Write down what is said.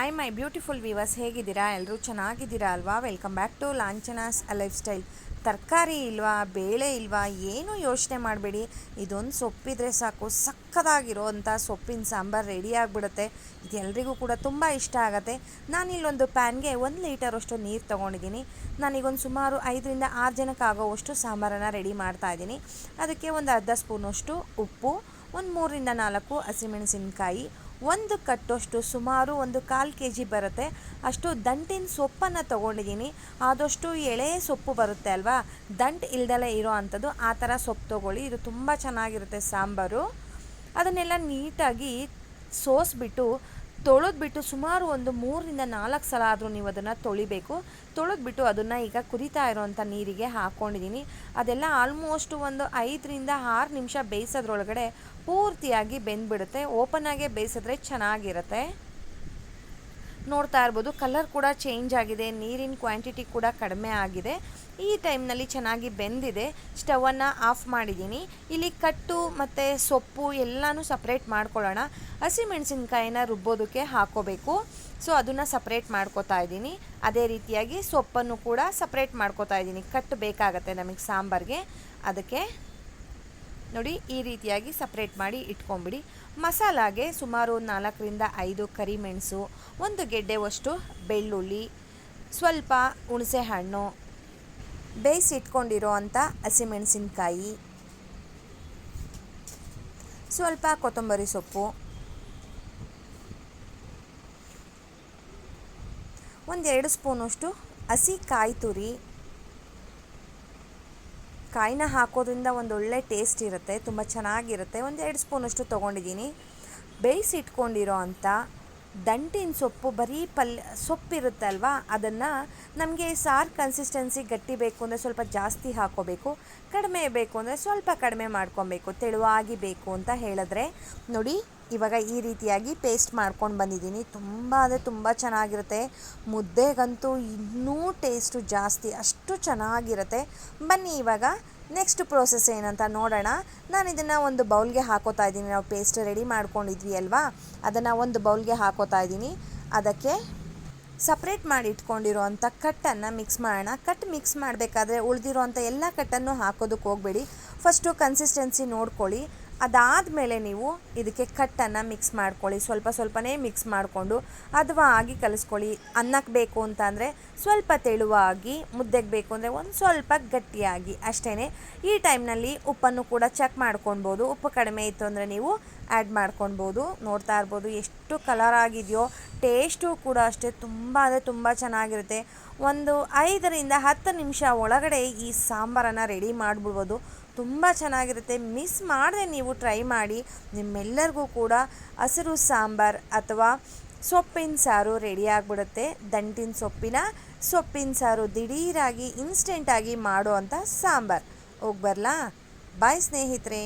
I my beautiful viewers ಹೇಗಿದ್ದೀರಾ? ಎಲ್ಲರೂ ಚೆನ್ನಾಗಿದ್ದೀರಾ ಅಲ್ವಾ? Welcome back to ಲಾಂಛನಾಸ್ lifestyle. ತರಕಾರಿ ಇಲ್ವಾ? ಬೇಳೆ ಇಲ್ವಾ? ಏನೂ ಯೋಚನೆ ಮಾಡಬೇಡಿ. ಇದೊಂದು ಸೊಪ್ಪಿದ್ರೆ ಸಾಕು. ಸಕ್ಕದಾಗಿರೋ ಸೊಪ್ಪಿನ ಸಾಂಬಾರು ರೆಡಿ ಆಗಿಬಿಡುತ್ತೆ. ಇದು ಎಲ್ರಿಗೂ ಕೂಡ ತುಂಬ ಇಷ್ಟ ಆಗುತ್ತೆ. ನಾನಿಲ್ಲೊಂದು ಪ್ಯಾನ್ಗೆ ಒಂದು ಲೀಟರಷ್ಟು ನೀರು ತೊಗೊಂಡಿದ್ದೀನಿ. ನಾನೀಗೊಂದು ಸುಮಾರು ಐದರಿಂದ ಆರು ಜನಕ್ಕೆ ಆಗೋವಷ್ಟು ಸಾಂಬಾರನ್ನು ರೆಡಿ ಮಾಡ್ತಾ ಇದ್ದೀನಿ. ಅದಕ್ಕೆ ಒಂದು ಅರ್ಧ ಸ್ಪೂನಷ್ಟು ಉಪ್ಪು, ಒಂದು ಮೂರರಿಂದ ನಾಲ್ಕು ಹಸಿಮೆಣಸಿನ್ಕಾಯಿ ಒಂದು ಕಟ್ಟೋಷ್ಟು ಸುಮಾರು ಒಂದು ಕಾಲು ಕೆ ಜಿ ಬರುತ್ತೆ. ಅಷ್ಟು ದಂಟಿನ ಸೊಪ್ಪನ್ನು ತೊಗೊಂಡಿದ್ದೀನಿ. ಆದಷ್ಟು ಎಳೆ ಸೊಪ್ಪು ಬರುತ್ತೆ ಅಲ್ವಾ? ದಂಟ್ ಇಲ್ದಲೇ ಇರೋ ಅಂಥದ್ದು ಆ ಥರ ಸೊಪ್ಪು ತೊಗೊಳ್ಳಿ. ಇದು ತುಂಬ ಚೆನ್ನಾಗಿರುತ್ತೆ ಸಾಂಬಾರು. ಅದನ್ನೆಲ್ಲ ನೀಟಾಗಿ ಸೋಸ್ಬಿಟ್ಟು ತೊಳೆದ್ಬಿಟ್ಟು ಸುಮಾರು ಒಂದು ಮೂರರಿಂದ ನಾಲ್ಕು ಸಲ ಆದರೂ ನೀವು ಅದನ್ನು ತೊಳಿಬೇಕು. ತೊಳೆದ್ಬಿಟ್ಟು ಅದನ್ನು ಈಗ ಕುದೀತಾ ಇರೋವಂಥ ನೀರಿಗೆ ಹಾಕ್ಕೊಂಡಿದ್ದೀನಿ ಅದೆಲ್ಲ ಆಲ್ಮೋಸ್ಟ್ ಒಂದು ಐದರಿಂದ ಆರು ನಿಮಿಷ ಬೇಯಿಸೋದ್ರೊಳಗಡೆ ಪೂರ್ತಿಯಾಗಿ ಬೆಂದ್ಬಿಡುತ್ತೆ. ಓಪನ್ನಾಗೆ ಬೇಯಿಸಿದ್ರೆ ಚೆನ್ನಾಗಿರುತ್ತೆ. ನೋಡ್ತಾ ಇರ್ಬೋದು. ಕಲರ್ ಕೂಡ ಚೇಂಜ್ ಆಗಿದೆ. ನೀರಿನ ಕ್ವಾಂಟಿಟಿ ಕೂಡ ಕಡಿಮೆ ಆಗಿದೆ. ಈ ಟೈಮ್ನಲ್ಲಿ ಚೆನ್ನಾಗಿ ಬೆಂದಿದೆ. ಸ್ಟವನ್ನು ಆಫ್ ಮಾಡಿದ್ದೀನಿ. ಇಲ್ಲಿ ಕಟ್ಟು ಮತ್ತು ಸೊಪ್ಪು ಎಲ್ಲನೂ ಸಪ್ರೇಟ್ ಮಾಡ್ಕೊಳ್ಳೋಣ. ಹಸಿಮೆಣಸಿನ್ಕಾಯಿನ ರುಬ್ಬೋದಕ್ಕೆ ಹಾಕೋಬೇಕು. ಸೊ ಅದನ್ನು ಸಪ್ರೇಟ್ ಮಾಡ್ಕೋತಾ ಇದ್ದೀನಿ. ಅದೇ ರೀತಿಯಾಗಿ ಸೊಪ್ಪನ್ನು ಕೂಡ ಸಪ್ರೇಟ್ ಮಾಡ್ಕೋತಾ ಇದ್ದೀನಿ. ಕಟ್ಟು ಬೇಕಾಗತ್ತೆ ನಮಗೆ ಸಾಂಬಾರಿಗೆ. ಅದಕ್ಕೆ ನೋಡಿ, ಈ ರೀತಿಯಾಗಿ ಸಪ್ರೇಟ್ ಮಾಡಿ ಇಟ್ಕೊಂಬಿಡಿ ಮಸಾಲಾಗೆ ಸುಮಾರು ನಾಲ್ಕರಿಂದ ಐದು ಕರಿಮೆಣಸು ಒಂದು ಗೆಡ್ಡೆವಷ್ಟು ಬೆಳ್ಳುಳ್ಳಿ, ಸ್ವಲ್ಪ ಹುಣಸೆ ಹಣ್ಣು ಬೇಯಿಸಿಟ್ಕೊಂಡಿರೋ ಅಂಥ ಹಸಿಮೆಣಸಿನ್ಕಾಯಿ, ಸ್ವಲ್ಪ ಕೊತ್ತಂಬರಿ ಸೊಪ್ಪು, ಒಂದೆರಡು ಸ್ಪೂನಷ್ಟು ಹಸಿ ಕಾಯಿ ತುರಿ ಕಾಯಿನ ಹಾಕೋದ್ರಿಂದ ಒಂದು ಒಳ್ಳೆ ಟೇಸ್ಟ್ ಇರುತ್ತೆ ತುಂಬ ಚೆನ್ನಾಗಿರುತ್ತೆ. ಒಂದು ಎರಡು ಸ್ಪೂನಷ್ಟು ತೊಗೊಂಡಿದ್ದೀನಿ. ಬೇಯಿಸಿಟ್ಕೊಂಡಿರೋ ಅಂಥ ದಂಟಿನ ಸೊಪ್ಪು, ಬರೀ ಪಲ್ಯ ಸೊಪ್ಪಿರುತ್ತಲ್ವಾ? ಅದನ್ನು ನಮಗೆ ಸಾರು ಕನ್ಸಿಸ್ಟೆನ್ಸಿ ಗಟ್ಟಿ ಬೇಕು ಅಂದರೆ ಸ್ವಲ್ಪ ಜಾಸ್ತಿ ಹಾಕೋಬೇಕು, ಕಡಿಮೆ ಬೇಕು ಅಂದರೆ ಸ್ವಲ್ಪ ಕಡಿಮೆ ಮಾಡ್ಕೊಬೇಕು, ತೆಳುವಾಗಿ ಬೇಕು ಅಂತ ಹೇಳಿದ್ರೆ. ನೋಡಿ, ಇವಾಗ ಈ ರೀತಿಯಾಗಿ ಪೇಸ್ಟ್ ಮಾಡ್ಕೊಂಡು ಬಂದಿದ್ದೀನಿ. ತುಂಬ ಅಂದರೆ ತುಂಬ ಚೆನ್ನಾಗಿರುತ್ತೆ. ಮುದ್ದೆಗಂತೂ ಇನ್ನೂ ಟೇಸ್ಟು ಜಾಸ್ತಿ, ಅಷ್ಟು ಚೆನ್ನಾಗಿರುತ್ತೆ. ಬನ್ನಿ ಇವಾಗ ನೆಕ್ಸ್ಟ್ ಪ್ರೋಸೆಸ್ ಏನಂತ ನೋಡೋಣ. ನಾನು ಇದನ್ನು ಒಂದು ಬೌಲ್ಗೆ ಹಾಕೋತಾ ಇದ್ದೀನಿ. ನಾವು ಪೇಸ್ಟ್ ರೆಡಿ ಮಾಡ್ಕೊಂಡಿದ್ವಿ ಅಲ್ವಾ? ಅದನ್ನು ಒಂದು ಬೌಲ್ಗೆ ಹಾಕೋತಾ ಇದ್ದೀನಿ. ಅದಕ್ಕೆ ಸಪ್ರೇಟ್ ಮಾಡಿ ಇಟ್ಕೊಂಡಿರುವಂಥ ಕಟ್ಟನ್ನು ಮಿಕ್ಸ್ ಮಾಡೋಣ. ಕಟ್ ಮಿಕ್ಸ್ ಮಾಡಬೇಕಾದ್ರೆ ಉಳಿದಿರೋ ಅಂಥ ಎಲ್ಲ ಕಟ್ಟನ್ನು ಹಾಕೋದಕ್ಕೆ ಹೋಗಬೇಡಿ. ಫಸ್ಟು ಕನ್ಸಿಸ್ಟೆನ್ಸಿ ನೋಡ್ಕೊಳ್ಳಿ. ಅದಾದಮೇಲೆ ನೀವು ಇದಕ್ಕೆ ಕಟ್ಟನ್ನು ಮಿಕ್ಸ್ ಮಾಡ್ಕೊಳ್ಳಿ. ಸ್ವಲ್ಪ ಸ್ವಲ್ಪನೇ ಮಿಕ್ಸ್ ಮಾಡಿಕೊಂಡು ಆಗಿ ಕಲಿಸ್ಕೊಳ್ಳಿ. ಅನ್ನಕ್ಕೆ ಬೇಕು ಅಂತ ಅಂದರೆ ಸ್ವಲ್ಪ ತೆಳುವಾಗಿ, ಮುದ್ದೆಗೆ ಬೇಕು ಅಂದರೆ ಒಂದು ಸ್ವಲ್ಪ ಗಟ್ಟಿಯಾಗಿ. ಅಷ್ಟೇ ಈ ಟೈಮ್ನಲ್ಲಿ ಉಪ್ಪನ್ನು ಕೂಡ ಚೆಕ್ ಮಾಡ್ಕೊಳ್ಬೋದು ಉಪ್ಪು ಕಡಿಮೆ ಇತ್ತು ಅಂದರೆ ನೀವು ಆ್ಯಡ್ ಮಾಡ್ಕೊಳ್ಬೋದು, ನೋಡ್ತಾ ಇರ್ಬೋದು ಎಷ್ಟು ಕಲರ್ ಆಗಿದೆಯೋ ಟೇಸ್ಟು ಕೂಡ ಅಷ್ಟೇ ತುಂಬ ಅಂದರೆ ತುಂಬ ಚೆನ್ನಾಗಿರುತ್ತೆ. ಒಂದು ಐದರಿಂದ ಹತ್ತು ನಿಮಿಷ ಒಳಗಡೆ ಈ ಸಾಂಬಾರನ್ನು ರೆಡಿ ಮಾಡಿಬಿಡ್ಬೋದು. ತುಂಬ ಚೆನ್ನಾಗಿರುತ್ತೆ. ಮಿಸ್ ಮಾಡದೆ ನೀವು ಟ್ರೈ ಮಾಡಿ, ನಿಮ್ಮೆಲ್ಲರಿಗೂ ಕೂಡ ಹಸಿರು ಸಾಂಬಾರ್ ಅಥವಾ ಸೊಪ್ಪಿನ ಸಾರು ರೆಡಿ ಆಗಿಬಿಡುತ್ತೆ. ದಂಟಿನ ಸೊಪ್ಪಿನ ಸೊಪ್ಪಿನ ಸಾರು ದಿಢೀರಾಗಿ ಇನ್ಸ್ಟೆಂಟಾಗಿ ಮಾಡುವಂಥ ಸಾಂಬಾರ್. ಹೋಗಿ ಬರಲಾ? ಬಾಯ್ ಸ್ನೇಹಿತರೆ.